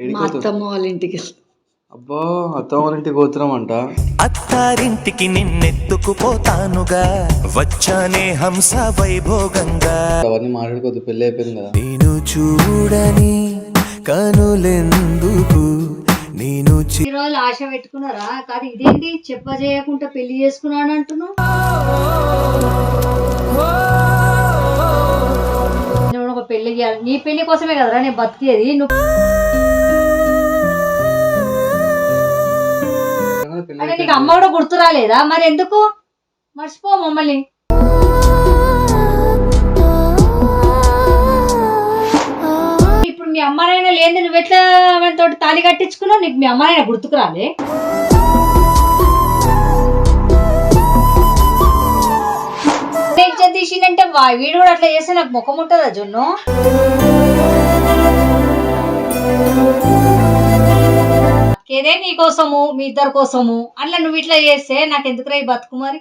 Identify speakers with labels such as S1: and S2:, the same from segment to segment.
S1: మా? అత్తమ్మ వాళ్ళ ఇంటికి
S2: అబ్బా అత్తమ్మ వాళ్ళ ఇంటికి అంట
S3: అత్తారింటికి నిన్నెత్తుకుపోతానుగా వచ్చానే హంస వైభోగంగా.
S2: అవన్నీ మాట్లాడుకోవద్దు పెళ్ళి అయిపోయింది కదా.
S3: నేను చూడని కనులెందుకు? నేను
S4: ఈ ఆశ పెట్టుకున్నారా? కాదు ఇదేంటి? చెప్ప చేయకుండా పెళ్ళి చేసుకున్నాను అంటున్నావు? నువ్వు ఒక పెళ్ళి చేయాలి. నీ పెళ్ళి కోసమే కదరా నేను బతికేది? నువ్వు అంటే నీకు అమ్మ కూడా గుర్తు రాలేదా? మరి ఎందుకు? మర్చిపో మమ్మల్ని. ఇప్పుడు మీ అమ్మనైనా లేని నువ్వు ఎట్లా తోటి తాళి కట్టించుకున్నావు? నీకు మీ అమ్మనైనా గుర్తుకు రాలే? తీసిందంటే వీడు కూడా అట్లా చేస్తే నాకు ముఖం ఉంటుందా జున్ను? ఏదే నీ కోసము మీ ఇద్దరు కోసము అట్లా నువ్వు ఇట్లా చేస్తే నాకు ఎందుకురా ఈ బతుకు మరి?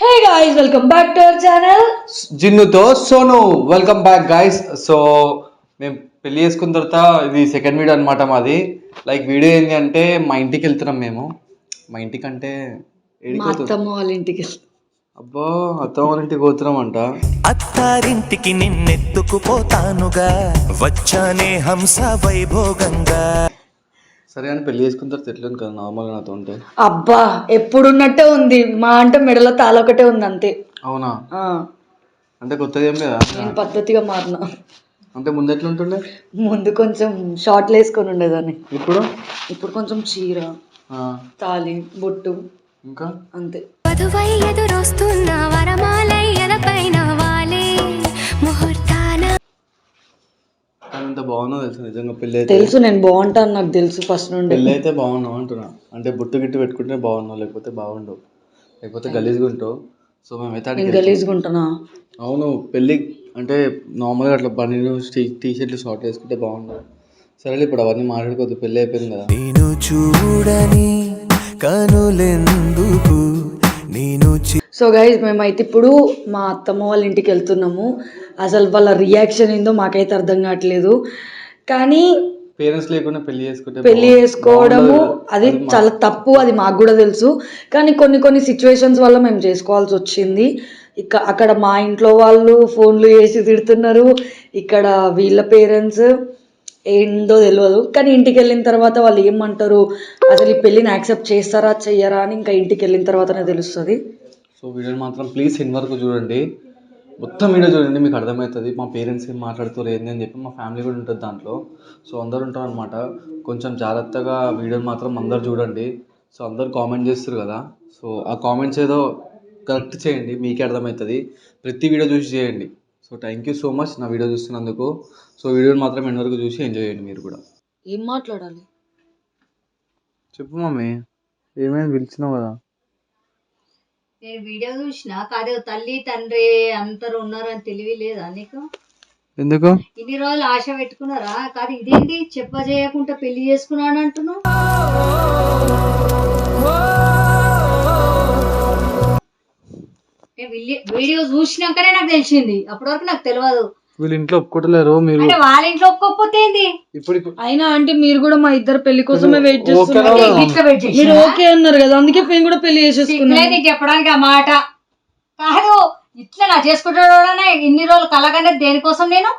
S1: Hey guys welcome back to our channel
S2: జిన్నుతో Sonu welcome back guys so మేము పెళ్ళి చేసుకున్న తర్వాత ఇది సెకండ్ వీడియో అనమాట మాది. లైక్ వీడియో ఏంటి అంటే మా ఇంటికి వెళ్తున్నాం మేము. మా ఇంటికి అంటే ఏడికి
S1: మా
S2: పోతున్నాం?
S1: అత్తమ్మ వాళ్ళ ఇంటికి
S2: అబ్బా ఇంటికి పోతున్నాం అంట
S3: అత్తారింటికి నిన్నెత్తుకుపోతానుగా వచ్చానే హంస వైభోగంగా.
S2: సరే అని పెళ్ళి చేసుకున్న తర్వాత ఎట్లా కదా నార్మల్గా నాతో ఉంటే?
S1: అబ్బా ఎప్పుడున్నట్టే ఉంది. మా అంటే మెడలో తాళ ఒకటే ఉంది అంతే
S2: అవునా?
S1: ఆ,
S2: అంటే కొత్తది ఏం లేదా?
S1: నేను పద్ధతిగా మారిన.
S2: అంటే ముందు ఎట్లా ఉంటుండే?
S1: ముందు కొంచెం షార్ట్లు వేసుకొని ఉండేదాన్ని.
S2: ఇప్పుడు?
S1: ఇప్పుడు కొంచెం చీర
S2: ఆ,
S1: తాళి బొట్టు.
S2: ఇంకా?
S1: అంతే.
S5: వధువై ఎదురొస్తున్న వరమాలయ్యల పైన వాలే ముహూర్తాన.
S2: ఎంత బాగుందో తెలుసు నిజంగా పెళ్ళి అయితే
S1: తెలుసు నేను బాగుంటాను నాకు తెలుసు ఫస్ట్ నుండి.
S2: పెళ్ళి అయితే బాగున్నావు అంటున్నా. అంటే బుట్టు గిట్టు పెట్టుకుంటే బాగున్నావు లేకపోతే బాగుండవు. లేకపోతే గలీజ్గా ఉంటావు. సో మేమైతే
S1: నేను
S2: అడిగి
S1: గలీజ్గా ఉంటున్నా.
S2: అవును పెళ్ళి అంటే నార్మల్గా అట్లా బనీలు టీ షర్ట్లు షార్ట్ వేసుకుంటే బాగుండవు. సరే ఇప్పుడు అవన్నీ మాట్లాడుకోవద్దు పెళ్ళి అయిపోయింది కదా.
S3: నేను చూడని కనులెందుకు? నేను
S1: సో గైజ్ మేమైతే ఇప్పుడు మా అత్తమ్మ వాళ్ళ ఇంటికి వెళ్తున్నాము. అసలు వాళ్ళ రియాక్షన్ ఏందో మాకైతే అర్థం కావట్లేదు. కానీ
S2: పేరెంట్స్ లేకుండా పెళ్ళి చేసుకుంటే పెళ్ళి.
S1: చేసుకోవడము. అది చాలా తప్పు అది మాకు కూడా తెలుసు. కానీ కొన్ని కొన్ని సిచ్యువేషన్స్ వల్ల మేము చేసుకోవాల్సి వచ్చింది. ఇక అక్కడ మా ఇంట్లో వాళ్ళు ఫోన్లు చేసి తిడుతున్నారు. ఇక్కడ వీళ్ళ పేరెంట్స్ ఏందో తెలియదు కానీ ఇంటికి వెళ్ళిన తర్వాత వాళ్ళు ఏమంటారు? అసలు ఈ పెళ్ళిని యాక్సెప్ట్ చేస్తారా చెయ్యరా అని ఇంకా ఇంటికి వెళ్ళిన తర్వాతనే తెలుస్తుంది.
S2: సో వీడియోని మాత్రం ప్లీజ్ ఇన్ వరకు చూడండి. మొత్తం వీడియో చూడండి మీకు అర్థమవుతుంది. మా పేరెంట్స్ ఏం మాట్లాడుతారు ఏంది అని చెప్పి మా ఫ్యామిలీ కూడా ఉంటుంది దాంట్లో. సో అందరు ఉంటారు అనమాట కొంచెం జాగ్రత్తగా వీడియోని మాత్రం అందరు చూడండి. సో అందరు కామెంట్ చేస్తారు కదా. సో ఆ కామెంట్స్ ఏదో కరెక్ట్ చేయండి మీకే అర్థమవుతుంది. ప్రతి వీడియో చూసి చేయండి. So thank you so much నా వీడియో చూస్తున్నందుకు. సో వీడియోని మాత్రం ఎండ్ వరకు చూసి ఎంజాయ్ చేయండి మీరు కూడా.
S1: ఏం మాట్లాడాలి?
S2: చెప్పు మమ్మీ. ఏమైనా పిలిచినావు కదా.
S4: నేను వీడియో చూసిన? కాదు తల్లి తండ్రి అందరు ఉన్నారు అని తెలివి లేదా నీకు?
S2: ఎందుకు?
S4: ఇన్ని రోజులు ఆశ పెట్టుకున్నారా? కాదు ఇదేంటి? చెప్ప చేయకుండా పెళ్ళి చేసుకున్నాను అంటున్నావు వీడియో చూసినాకనే నాకు తెలిసింది. అప్పటి వరకు నాకు తెలియదు
S2: వీళ్ళు ఇంట్లో ఒప్పుకోవట్లేరు మీరు.
S4: అంటే వాళ్ళ ఇంట్లో ఒప్పుకోకపోతే ఏంది?
S2: ఇప్పుడు
S1: అయినా అంటే మీరు కూడా మా ఇద్దరు పెళ్ళి కోసమే వెయిట్? చేస్తున్నారు.
S4: అంటే ఇట్లా వెయిట్
S1: మీరు? ఓకే అన్నారు కదా. అందుకే మేము కూడా పెళ్ళి చేసేసుకున్నాం
S4: నీకు చెప్పడానికి ఆ మాట. కాదు ఇట్లా నా చేసుకుంటాడోనే ఇన్ని రోజులు కలగానే దేనికోసం నేను?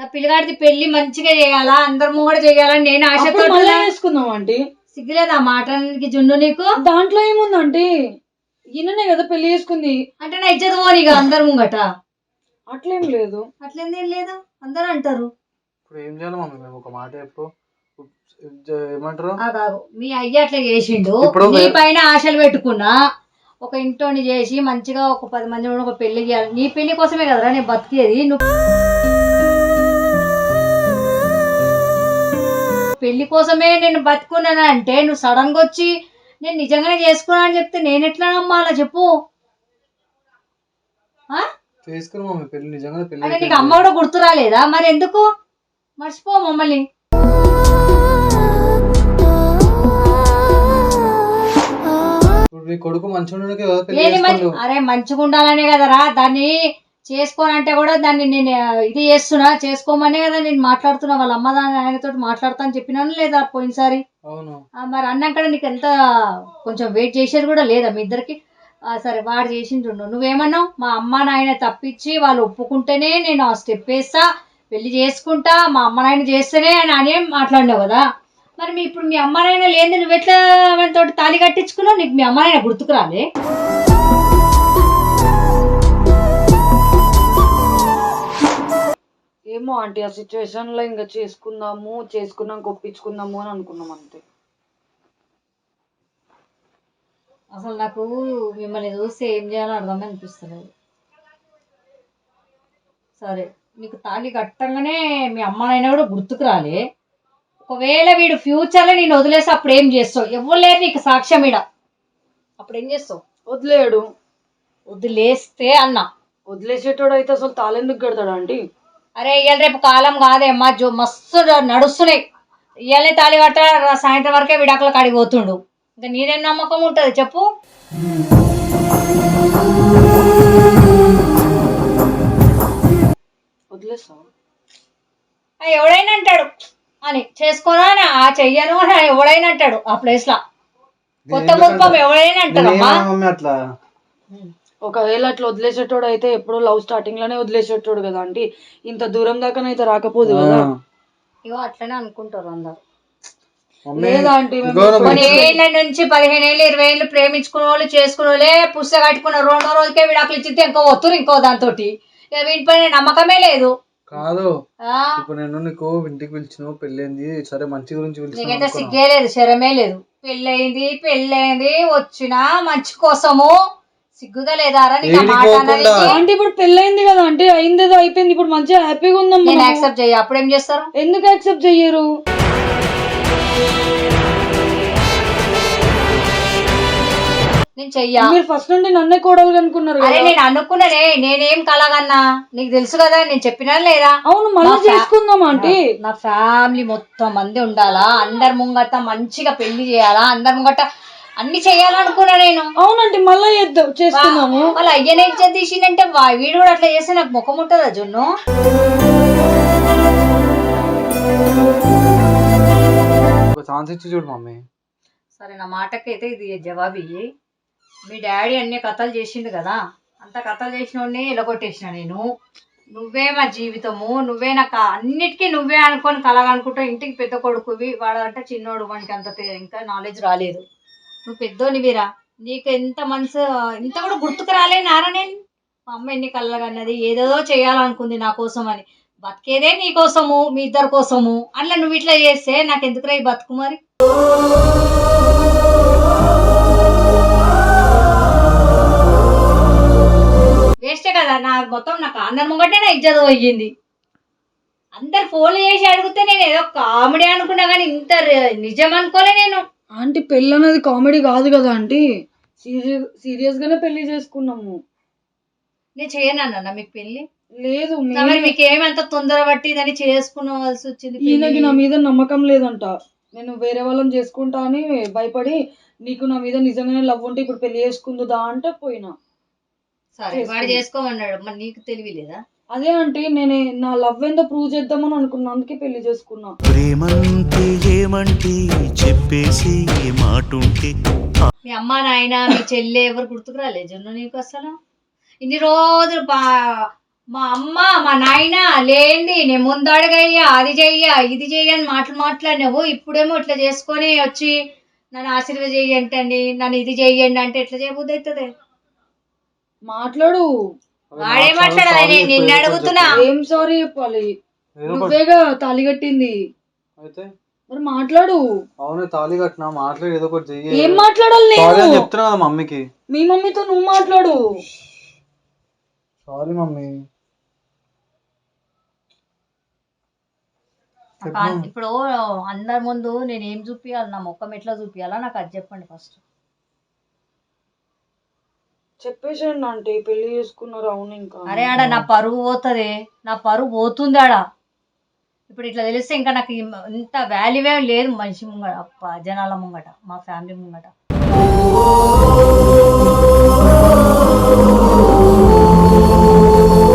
S4: నా పిల్లగాడిది పెళ్ళి మంచిగా చేయాలా? అందరము కూడా చేయాలని నేను ఆశతో
S1: అప్పుడు మళ్ళీ చేసుకుందాం ఆంటీ?
S4: సిగ్గులేదు మాటకి జున్ను నీకు?
S1: దాంట్లో ఏముందంటే ఈయననే కదా పెళ్ళి చేసుకుంది.
S4: అంటే నా ఇజ్జత పోనిగా అందరు ముంగట.
S1: అట్లేం లేదు.
S4: అట్లేందేం లేదు. అందరూ అంటారు.
S2: ఇప్పుడు ఏం చేయాలి మమ్మీ? మేము ఒక మాట చెప్పు. ఏమంటారు?
S4: ఆ కాదు. మీ అయ్య అట్లా చేసిండు.
S2: ఇప్పుడు
S4: నీ
S2: వే-
S4: పైన ఆశలు పెట్టుకున్నా ఒక ఇంట్లోని చేసి మంచిగా ఒక పది మంది కూడా ఒక పెళ్ళి చేయాలి. నీ పెళ్ళి కోసమే కదరా నేను బతికేది. నువ్వు పెళ్ళి కోసమే నేను బతుకున్నాను అంటే నువ్వు సడన్గా వచ్చి నేను నిజంగానే చేసుకున్నా అని చెప్తే నేను ఎట్లా నమ్మాలా చెప్పు? ఆ?
S2: చేసుకుని మమ్మీ పెళ్ళి నిజంగా పెళ్ళి
S4: అంటే నీకు అమ్మ కూడా గుర్తు రాలేదా? మరి ఎందుకు? మర్చిపో మమ్మల్ని.
S2: మీ కొడుకు మంచిగా.
S4: అరే మంచిగా ఉండాలనే కదరా దాన్ని. చేసుకోనంటే కూడా దాన్ని నేను ఇది చేస్తున్నా చేసుకోమనే కదా నేను మాట్లాడుతున్నా. వాళ్ళ అమ్మ దాని ఆయనతో మాట్లాడతా అని చెప్పినాను లేదా పోయినసారి? మరి అన్నాక నీకు ఎంత కొంచెం వెయిట్ చేసేది కూడా లేదా మీ ఇద్దరికి? సరే వాడు చేసింది ఉండు. నువ్వేమన్నావు? మా అమ్మ నాయన తప్పించి వాళ్ళు ఒప్పుకుంటేనే నేను ఆ స్టెప్ వేస్తా పెళ్ళి చేసుకుంటా మా అమ్మ నాయన చేస్తేనే అని అనే మాట్లాడినావు కదా. మరి మీ ఇప్పుడు మీ అమ్మ నాయన లేని నువ్వు ఎట్లా తోటి తాళి కట్టించుకున్నావు? నీకు మీ అమ్మ నాయన గుర్తుకు
S1: ఏమో ఆంటీ ఆ సిచ్యువేషన్లో ఇంకా చేసుకుందాము చేసుకున్నాక ఒప్పించుకుందాము అని అనుకున్నాం అంతే.
S4: అసలు నాకు మిమ్మల్ని చూస్తే ఏం చేయాలో అర్థమే అనిపిస్తలేదు. సరే నీకు తాళి కట్టంగానే మీ అమ్మ నాయన కూడా గుర్తుకు రాలే. ఒకవేళ వీడు ఫ్యూచర్లో నేను వదిలేసి అప్పుడు ఏం చేస్తావు? లేరు నీకు సాక్ష్యం ఈడ. అప్పుడు ఏం చేస్తావు?
S1: వదిలేడు.
S4: వదిలేస్తే అన్నా.
S1: వదిలేసేటోడు అయితే అసలు తాళెందుకు కడతాడు ఆంటీ?
S4: అరే ఇవాళ రేపు కాలం కాదే మా జో మస్తు నడుస్తున్నాయి. ఇవాళ తాళి కట్ట సాయంత్రం వరకే విడాకుల కాడికి పోతుండు. ఇంకా నీదేం నమ్మకం ఉంటుంది చెప్పు. ఎవడైనా అంటాడు. అని చేసుకోరా అని ఆ చెయ్యను అని ఎవడైనా అంటాడు ఆ ప్లేస్ లా. కొత్త ముఖం ఎవడైనా
S2: మమ్మీ అట్లా?
S1: ఒకవేళ అట్లా వదిలేసేటోడు అయితే ఎప్పుడో లవ్ స్టార్టింగ్లోనే వదిలేసేటోడు కదా ఆంటీ. ఇంత దూరం దాకానైతే రాకపోదు కదా.
S4: ఇగో అట్లనే అనుకుంటారు అందరు.
S1: లేదా
S4: కొన్ని ఏళ్ళ నుంచి పదిహేను ఏళ్ళు ఇరవై ఏళ్ళు ప్రేమించుకున్న వాళ్ళు చేసుకున్న వాళ్ళే పుస్తక కట్టుకున్న రెండో రోజుకే విడాకులు ఇచ్చితే ఇంకో వత్తురు ఇంకో దాంతో ఇక వీటిపైన నమ్మకమే లేదు.
S2: కాదు.
S4: ఆ?
S2: ఇప్పుడు నేను నీకు ఇంటికి పిలిచిన పెళ్ళైంది సరే మంచి గురించి పిలిచిన
S4: సిగ్గే లేదు శరమే లేదు. పెళ్ళయింది పెళ్ళయింది వచ్చినా మంచి కోసము. సిగ్గుగా లేదారా నీకు ఆ మాట
S1: ఆంటీ ఇప్పుడు పెళ్ళైంది కదా. ఆంటీ అయింది ఏదో అయిపోయింది. ఇప్పుడు మంచిగా హ్యాపీగా ఉందాం
S4: నేను
S1: మనం.
S4: యాక్సెప్ట్ చెయ్యి. అప్పుడు ఏం చేస్తారు?
S1: ఎందుకు యాక్సెప్ట్ చెయ్యరు?
S4: నేను చెయ్యా.
S1: మీరు ఫస్ట్ నుండి నన్నే కోడలు అనుకున్నారు
S4: అరే
S1: కదా.
S4: నేను అనుకున్నానే నేనేం కలగన్నా? నీకు తెలుసు కదా నేను చెప్పినా లేదా?
S1: అవును మళ్ళీ
S4: మా ఫ్యా-
S1: చేసుకుందాం ఆంటీ.
S4: నా ఫ్యామిలీ మొత్తం మంది ఉండాలా? అందరి ముంగట మంచిగా పెళ్ళి చేయాలా? అందరి ముంగట అన్ని చేయాలనుకున్నా నేను.
S1: అవునంటే మళ్ళీ చేద్దాం చేసుకుందాము
S4: వాళ్ళ అయ్యనే ఇచ్చేది తీసిండంటే వా- వీడు కూడా అట్లా చేస్తే నాకు ముఖం ఉంటుందా జున్ను?
S2: ఒక ఛాన్స్ ఇచ్చి చూడు మమ్మీ.
S4: సరే నా మాటకైతే ఇది జవాబు. ఇయ్యి మీ డాడీ అన్ని కథలు చేసిండు కదా అంత కథలు చేసిన ఇలా కొట్టేసిన నేను. నువ్వే మా జీవితము నువ్వే నాకు అన్నిటికీ నువ్వే అనుకొని కలగనుకుంటా ఇంటికి పెద్ద కొడుకువి వాడంటే చిన్నోడు వానికి అంత ఇంకా నాలెడ్జ్ రాలేదు. నువ్వు పెద్దోనివిరా నీకు ఎంత మనసు ఇంత కూడా గుర్తుకు రాలే నారా నేను. మా అమ్మ ఎన్ని కళ్ళగన్నది ఏదేదో చేయాలనుకుంది నా కోసం అని. బతికేదే నీ కోసము మీ ఇద్దరి కోసము. అట్లా నువ్వు ఇట్లా చేస్తే నాకు ఎందుకురా ఈ బతుకు మరి? వేస్టే కదా నా మొత్తం నాకు అందరి ముంగటే నా ఇజ్జత పోయింది. అందరు ఫోన్లు చేసి అడిగితే నేను ఏదో కామెడీ అనుకున్నా కానీ ఇంత నిజం అనుకోలే నేను.
S1: ఆంటీ పెళ్ళి అనేది కామెడీ కాదు కదా ఆంటీ? సీరియస్ సీరియస్ గానే పెళ్ళి చేసుకున్నాము.
S4: నేను చేయను అన్న మీకు పెళ్ళి
S1: లేదు మీ-
S4: మరి మీకు ఏమంత తొందర పట్టి దాన్ని చేసుకోవాల్సి వచ్చింది?
S1: ఈయనకి నా మీద నమ్మకం లేదంట. నేను వేరే వాళ్ళని చేసుకుంటా అని భయపడి నీకు నా మీద నిజంగానే లవ్ ఉంటే ఇప్పుడు పెళ్ళి చేసుకుందుదా అంటే పోయినా.
S4: సరే వాడు చేసుకోమన్నాడు. మరి నీకు తెలివి లేదా?
S1: అదే అంటే నేను నా లవ్ ఏందో ప్రూవ్ చేద్దామని అనుకున్నా అందుకే పెళ్ళి చేసుకున్నా.
S3: ప్రేమంటే ఏమంటే చెప్పేసి ఏ మాటుంటే.
S4: మీ అమ్మ నాయన మీ చెల్లె ఎవరు గుర్తుకు రాలే జున్ను నీకు అసలు? ఇన్ని రోజులు బా- మా అమ్మ మా నాయన లేంది నేను ముందు అడగయ్యా అది చెయ్య ఇది చెయ్య అని మాటలు మాట్లాడినావు ఇప్పుడేమో ఇట్లా చేసుకొని వచ్చి నన్ను ఆశీర్వాద చెయ్యంటండి నన్ను ఇది చెయ్యండి అంటే ఎట్లా చేయబుద్ధి అవుతుంది?
S1: మాట్లాడు.
S4: వాడే మాట్లాడాలి? నేను నిన్ను అడుగుతున్నా.
S1: ఏం సారీ చెప్పాలి. నువ్వేగా తాళి కట్టింది.
S2: అయితే?
S1: మరి మాట్లాడు.
S2: అవునే తాళి కట్టినా మాట్లాడి ఏదో ఒకటి చెయ్యి.
S1: ఏం మాట్లాడాలి
S2: సారీ అని
S1: నేను
S2: చెప్తున్నా కదా మమ్మీకి.
S1: మీ మమ్మీతో నువ్వు మాట్లాడు.
S2: Sorry mummy.
S4: నాకు ఇప్పుడు అందరి ముందు నేను ఏం చూపించాలి నా ముఖం ఎట్లా చూపించాలా నాకు అది చెప్పండి ఫస్ట్.
S1: చెప్పేసండి అంటే పెళ్ళి చేసుకున్నారు అవును ఇంకా.
S4: అరే ఆడ నా పరువు పోతుంది నా పరువు పోతుంది ఆడ. ఇప్పుడు ఇట్లా తెలిస్తే ఇంకా నాకు ఇంత వాల్యూవే లేదు మనిషి ముంగట జనాల ముంగట మా ఫ్యామిలీ ముంగట.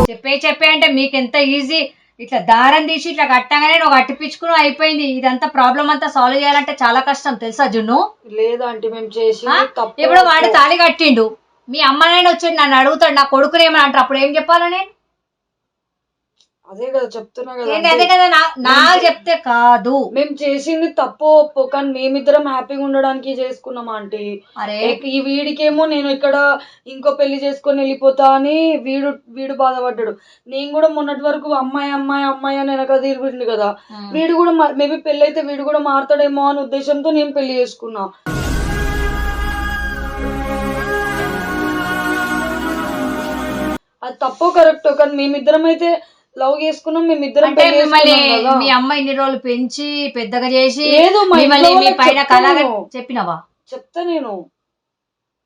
S4: చెప్పే చెప్పే అంటే మీకు ఎంత ఈజీ ఇట్లా దారం తీసి ఇట్లా కట్టంగానే నువ్వు అట్టిపించుకుని అయిపోయింది. ఇదంతా ప్రాబ్లం అంతా సాల్వ్ చేయాలంటే చాలా కష్టం తెలుసా జున్ను?
S1: లేదు అంటే మేము చేసి
S4: ఇప్పుడు వాడు తాళి కట్టిండు. మీ అమ్మనైనా వచ్చి నన్ను అడుగుతాడు నా కొడుకుని ఏమని అంటారు? అప్పుడు ఏం చెప్పాలా నేను?
S1: అదే కదా చెప్తున్నా కదా.
S4: అదే కదా నా- చెప్తే కాదు.
S1: మేము చేసింది తప్పు ఒప్పు కానీ మేమిద్దరం హ్యాపీగా ఉండడానికి చేసుకున్నాం ఆంటీ.
S4: అరే.
S1: ఈ వీడికేమో నేను ఇక్కడ ఇంకో పెళ్ళి చేసుకొని వెళ్ళిపోతా అని వీడు వీడు బాధపడ్డాడు. నేను కూడా మొన్నటి వరకు అమ్మాయి అమ్మాయి అమ్మాయి అని వెనక తిరిగిండు కదా. వీడు కూడా మేబీ పెళ్ళి అయితే వీడు కూడా మారుతాడేమో అనే ఉద్దేశంతో నేను పెళ్ళి చేసుకున్నా. అది తప్పో కరెక్టో కానీ మేమిద్దరం అయితే లవ్ చేసుకున్నాం మేమిద్దరం
S4: అంటే
S1: పెళ్ళి
S4: మిమ్మల్ని
S1: చేసుకున్నాం కదా.
S4: మీ అమ్మ ఇన్ని రోజులు పెంచి పెద్దగా చేసి
S1: లేదు, మా
S4: మిమ్మల్ని
S1: ఇంట్లో
S4: మీ
S1: వాళ్ళకి
S4: పైన కళగా
S1: నేను.
S4: చెప్పినవా?
S1: చెప్తా నేను.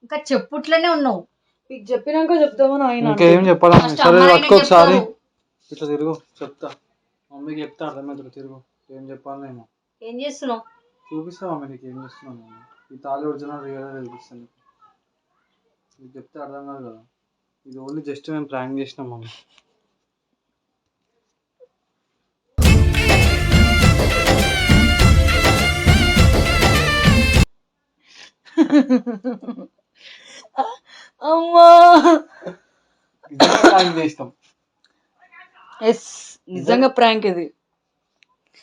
S4: ఇంకా చెప్పుట్లనే ఉన్నావు.
S1: మీకు చెప్పినాక చెప్తామని ఆయన
S2: ఇంకేం చెప్పాలా?
S4: ఫస్ట్
S2: సరే
S4: అమ్మాయినే
S2: పట్టుకో ఒకసారి.
S4: చెప్తావు.
S2: ఇట్లా తిరుగు చెప్తా. మమ్మీకి చెప్తా అర్థమవుతుంది తిరుగు. ఏం చెప్పాలేమో
S4: ఏం చేస్తున్నావు?
S2: చూపిస్తా మమ్మీ నీకు ఏం చేస్తున్నాను నేను? ఈ తాళి ఒరిజినల్ రియల్ చూపిస్తాను నీకు చెప్తే అర్థం కాదు కదా. ఇది ఓన్లీ జస్ట్ మేము ప్రాంక్ చేసినాం మమ్మీ.
S1: అమ్మా.
S2: ప్రాంక్ చేసినాం.
S1: ఎస్ నిజంగా ప్రాంక్ ఇది.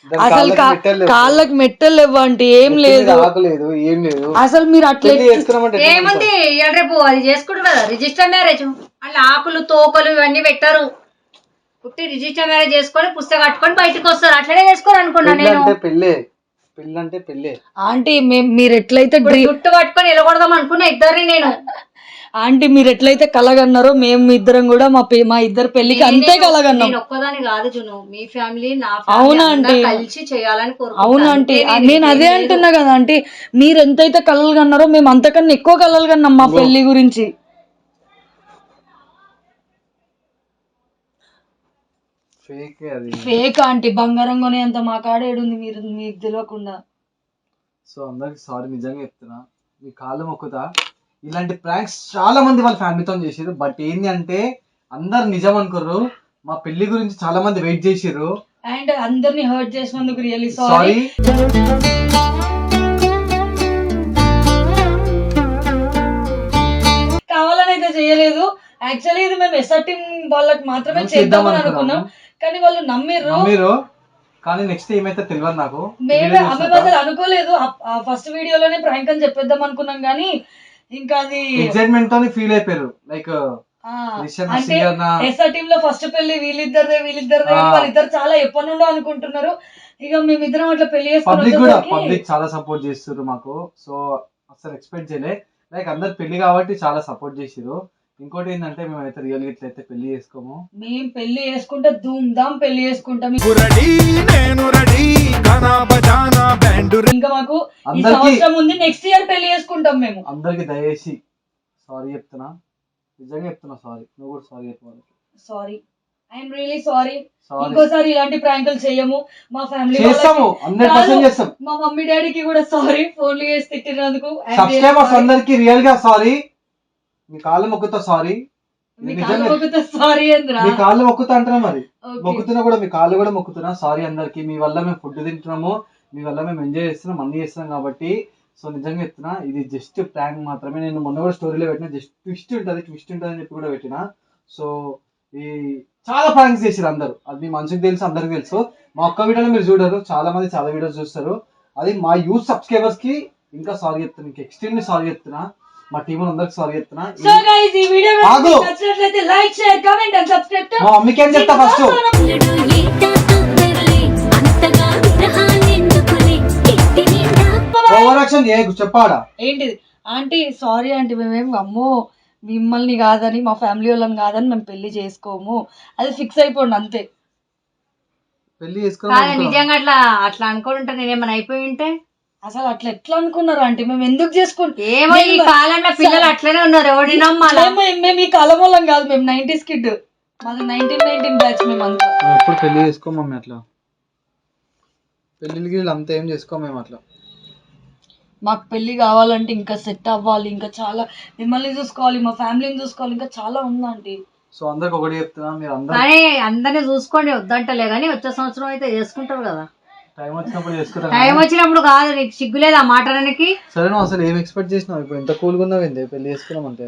S1: అసలు
S2: కాళ్ళకి
S1: కా-
S2: మెట్టలు
S1: లేవంటే ఏం లేదు.
S2: మీద ఆకు లేదు ఏం లేదు.
S1: అసలు మీరు అట్లా
S4: ఏముంది? రేపు అది చేసుకుంటారు కదా రిజిస్టర్ మ్యారేజ్ అట్లా ఆకులు తోకలు ఇవన్నీ పెట్టారు. పుట్టి రిజిస్టర్ మ్యారేజ్ చేసుకొని పుస్తకం కట్టుకొని బయటకు వస్తారు. అట్లనే చేసుకోరు అనుకున్నా
S2: పెళ్ళి
S4: నేను.
S2: అంటే పెళ్ళే. పెళ్ళి అంటే పెళ్ళే.
S1: ఆంటీ మేము మీరు ఎట్లయితే
S4: జుట్టు పట్టుకొని ఎలగొడదాం అనుకున్నా ఇద్దరిని నేను.
S1: ఆంటీ మీరు ఎట్లయితే కలగన్నారో మేము ఇద్దరం కూడా మా పె- మా ఇద్దరు పెళ్ళికి అంతే కలగన్నాం.
S4: నేను ఒక్కదాని కాదు జును. మీ ఫ్యామిలీ నా
S1: అవునా
S4: ఫ్యామిలీ
S1: ఆంటీ?
S4: కలిసి చేయాలని.
S1: అవును ఆంటీ?
S4: అంతే
S1: ఆ, నేను అదే
S4: లేదు.
S1: అంటున్నా కదా ఆంటీ. మీరు ఎంతైతే కలలు కన్నారో మేము అంతకన్నా ఎక్కువ కలలు కన్నాం మా పెళ్ళి గురించి.
S2: ఫేక్ అది.
S1: Fake aunty? బంగారం కొనేంత మా కాడ ఏడుంది మీరు మీకు తెలియకుండా.
S2: సో అందరికి సారీ నిజంగా చెప్తున్నా. మీ కాళ్ళు మొక్కుతా. ఇలాంటి ప్రాంక్స్ చాలా మంది వాళ్ళ ఫ్యామిలీతో చేసారు బట్ ఏంది అంటే అందరు నిజం అనుకోరు మా పెళ్ళి గురించి చాలా మంది వెయిట్ చేసిర్రు.
S1: అండ్ అందరిని హర్ట్ చేసినందుకు రియల్లీ సారీ కావాలని అయితే చేయలేదు. యాక్చువల్లీ ఇది మేము ఎస్ఆర్ టీం వాళ్ళకి మాత్రమే చేద్దామని
S2: చేద్దాం
S1: అనుకున్నాం. కానీ వాళ్ళు నమ్మిర్రు.
S2: మీరు కానీ నెక్స్ట్ ఏమైతే తెలియదు నాకు.
S1: మేమే అసలు అనుకోలేదు. ఫస్ట్ వీడియోలోనే ప్రాంక్ అని చెప్పేద్దాం అనుకున్నాం కానీ ఇంకా అది
S2: ఎక్సైట్మెంట్ తోని ఫీల్ అయిపోయారు. లైక్
S1: అంటే ఎస్ఆర్ టీమ్లో ఫస్ట్ పెళ్ళి వీళ్ళిద్దరిదే వీళ్ళిద్దరిదే. వాళ్ళిద్దరు చాలా ఎప్పటి నుండో అనుకుంటున్నారు. ఇక మేమిద్దరం అట్లా పెళ్ళి
S2: పబ్లిక్ కూడా
S1: చేసుకుని
S2: పబ్లిక్ చాలా సపోర్ట్ చేస్తారు మాకు. సో అసలు ఎక్స్పెక్ట్ చేయలే. లైక్ అందరు పెళ్ళి కాబట్టి చాలా సపోర్ట్ చేసిరు ఇంకోటి ఏంటంటే మేమైతే రియల్ ఇట్లయితే పెళ్ళి చేసుకోము.
S1: మేము పెళ్ళి చేసుకుంటే ధూమ్ ధామ్ పెళ్ళి చేసుకుంటాం. ఇంకా మాకు ఈ
S2: అందరికీ
S1: సంవత్సరం ఉంది నెక్స్ట్ ఇయర్ పెళ్ళి చేసుకుంటాం మేము.
S2: అందరికి దయచేసి సారీ చెప్తున్నా. నిజంగా చెప్తున్నా సారీ. నువ్వు కూడా సారీ చెప్పాలి
S1: sorry I'm really sorry
S2: sorry
S1: ఇంకోసారి ఇలాంటి ప్రాంకులు చేయము. మా ఫ్యామిలీ
S2: చేస్తాము. హండ్రెడ్ పర్సెంట్ చేస్తాం.
S1: మా మమ్మీ డాడీకి కూడా సారీ ఫోన్లు చేసి తిట్టినందుకు. I'm really
S2: subscribers
S1: sorry.
S2: అందరికి రియల్గా సారీ మీ కాళ్ళు మొక్కుతా సారీ
S1: మీ కాళ్ళు మొక్కుతా సారీ ఏంద్రా?
S2: మీ కాళ్ళు మొక్కుతా అంటున్నా మరి. మొక్కుతున్నా కూడా మీ కాళ్ళు కూడా మొక్కుతున్నా సారీ అందరికి. మీ వల్ల మేము ఫుడ్ తింటున్నాము మీ వల్ల మేము ఎంజాయ్ చేస్తున్నాం అన్ని చేస్తున్నాం కాబట్టి. సో నిజంగా చెప్తున్నా ఇది జస్ట్ ప్రాంక్ మాత్రమే. నేను మొన్న కూడా స్టోరీలో పెట్టిన జస్ట్ ట్విస్ట్ ఉంటుంది ట్విస్ట్ ఉంటుంది అని చెప్పి కూడా పెట్టిన. సో ఈ చాలా ప్రాంక్స్ చేసారు అందరూ. అది మీ మనసుకు తెలుసు అందరికి తెలుసు. మా ఒక్క వీడియోలో మీరు చూడరు చాలా మంది చాలా వీడియోస్ చూస్తారు. అది మా యూత్ సబ్స్క్రైబర్స్కి ఇంకా సారీ చెప్తున్నా ఇంకా ఎక్స్ట్రీమ్లీ సారీ చెప్తున్నా. మా టీం అందరికి సారీ చెప్తున్నా.
S1: సో గైస్ ఈ వీడియో. మీకు నచ్చినట్లయితే like share comment and subscribe
S2: మా మమ్మీకి ఏం చెప్తా ఫస్ట్ ఓవర్ యాక్షన్ ఏ చెప్పాడా?
S1: ఏంటిది? ఆంటీ సారీ ఆంటీ మేమేం అమ్మో మిమ్మల్ని కాదని మా ఫ్యామిలీ వాళ్ళని కాదని మేము పెళ్ళి చేసుకోము. అది ఫిక్స్ అయిపోండి అంతే.
S4: పెళ్ళి
S2: చేసుకోవాలి
S4: నిజంగా అట్లా అట్లా అనుకోని ఉంటే నేనేమైనా అయిపోయి ఉంటే?
S1: అసలు అట్లా ఎట్లా అనుకున్నారు ఆంటీ? మేము ఎందుకు చేసుకుంటాం
S4: ఏమో ఈ కాలంలో పిల్లలు అట్లనే ఉన్నారు నమ్మాలా?
S1: మేము ఈ కాలం వాళ్ళం కాదు మేము నైన్టీస్ కిడ్. మాది నైన్టీన్ నైన్టీన్ బ్యాచ్ మేము అంతా.
S2: ఎప్పుడు పెళ్ళి చేసుకోం మమ్మీ అట్లా? పెళ్ళిళ్ళకి అంతా ఏం చేసుకోం మేము అట్లా?
S1: మాకు పెళ్ళి కావాలంటే ఇంకా సెట్ అవ్వాలి ఇంకా చాలా మిమ్మల్ని చూసుకోవాలి మా ఫ్యామిలీని చూసుకోవాలి ఇంకా చాలా ఉందండి
S2: సో అందరికి ఒకటి చెప్తున్నా మీరు అందరూ
S4: కానీ అందరిని చూసుకోండి వద్దంటలే కానీ వచ్చే సంవత్సరం అయితే చేసుకుంటారు కదా.
S2: టైం వచ్చినప్పుడు చేసుకుంటారు
S4: టైం వచ్చినప్పుడు కాదు నీకు సిగ్గులేదు ఆ మాటలకి
S2: సరే నువ్వు అసలు ఏం ఎక్స్పెక్ట్ చేసినావు? ఇప్పుడు ఎంత కూల్గా ఉన్నావు ఏంది? పెళ్ళి చేసుకున్నాం అంటే.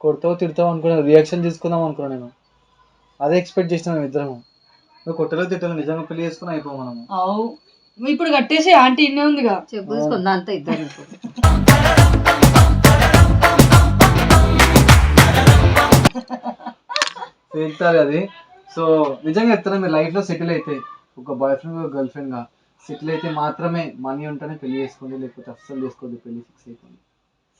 S2: కొడతావు తిడతావు అనుకున్నా రియాక్షన్ తీసుకుందాం అనుకున్నా నేను. అదే ఎక్స్పెక్ట్ చేసినా మేము ఇద్దరం నువ్వు కొట్టలో తిట్టలో నిజంగా పెళ్ళి చేసుకుని అయిపో మనము.
S1: అవు. ఇప్పుడు కట్టేసి ఆంటీ ఇన్నే ఉందిగా.
S4: చెప్పు తీసుకుందా అంత ఇద్దరు
S2: ఫేక్తారు అది. సో నిజంగా చెప్తారా మీరు లైఫ్లో సెటిల్ అయితే ఒక బాయ్ ఫ్రెండ్ ఒక గర్ల్ ఫ్రెండ్గా సెటిల్ అయితే మాత్రమే మనీ ఉంటేనే పెళ్ళి చేసుకోండి లేకపోతే అస్సలు చేసుకోండి పెళ్ళి ఫిక్స్ అయిపోయింది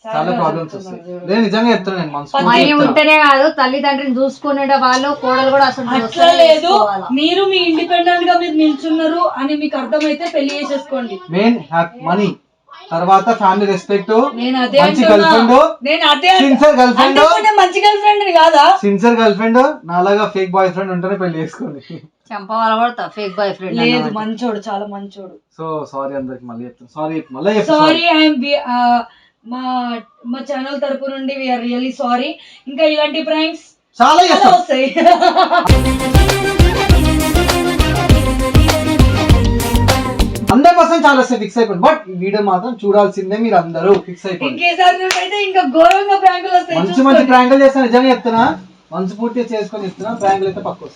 S2: చాలా ప్రాబ్లమ్స్ వస్తాయి. నేను నిజంగా చెప్తాను నేను మనసు
S4: మనీ ఉంటేనే కాదు తల్లిదండ్రిని చూసుకునే వాళ్ళు కోడలు కూడా అసలు
S1: లేదు. మీరు మీ ఇండిపెండెంట్గా మీరు నిల్చున్నారు అని మీకు అర్థమైతే పెళ్ళి చేసేసుకోండి.
S2: మెయిన్ మనీ తర్వాత ఫ్యామిలీ రెస్పెక్ట్ మంచి. Girlfriend sincere girlfriend
S1: మంచి గర్ల్ ఫ్రెండ్ కాదా?
S2: సిన్సియర్ గర్ల్ ఫ్రెండ్ నాలాగా ఫేక్ బాయ్ ఫ్రెండ్ ఉంటేనే పెళ్ళి చేసుకోండి.
S4: చెంప వలబడతా ఫేక్ బాయ్ ఫ్రెండ్
S1: లేదు మంచోడు చాలా మంచోడు.
S2: సో సారీ అందరికి మళ్ళీ చెప్తాను. సారీ మళ్ళీ
S1: సారీ ఐఎమ్ మా మా ఛానల్ తరపు నుండి వీఆర్ రియల్లీ సారీ ఇంకా ఇలాంటి ప్రాంక్స్
S2: చాలా
S1: వస్తాయి.
S2: హండ్రెడ్ పర్సెంట్ చాలా ఫిక్స్ అయిపోయింది బట్ ఈ వీడియో మాత్రం చూడాల్సిందే మీరు అందరూ ఫిక్స్ అయిపోయింది
S1: ఇంకా ఘోరంగా ప్రాంకులు వస్తాయి
S2: మంచి మంచి ప్రాంకులు చేస్తాను నిజంగా చెప్తున్నా. మనసు పూర్తిగా చేసుకొని చెప్తున్నా ప్రాంకులు అయితే పక్క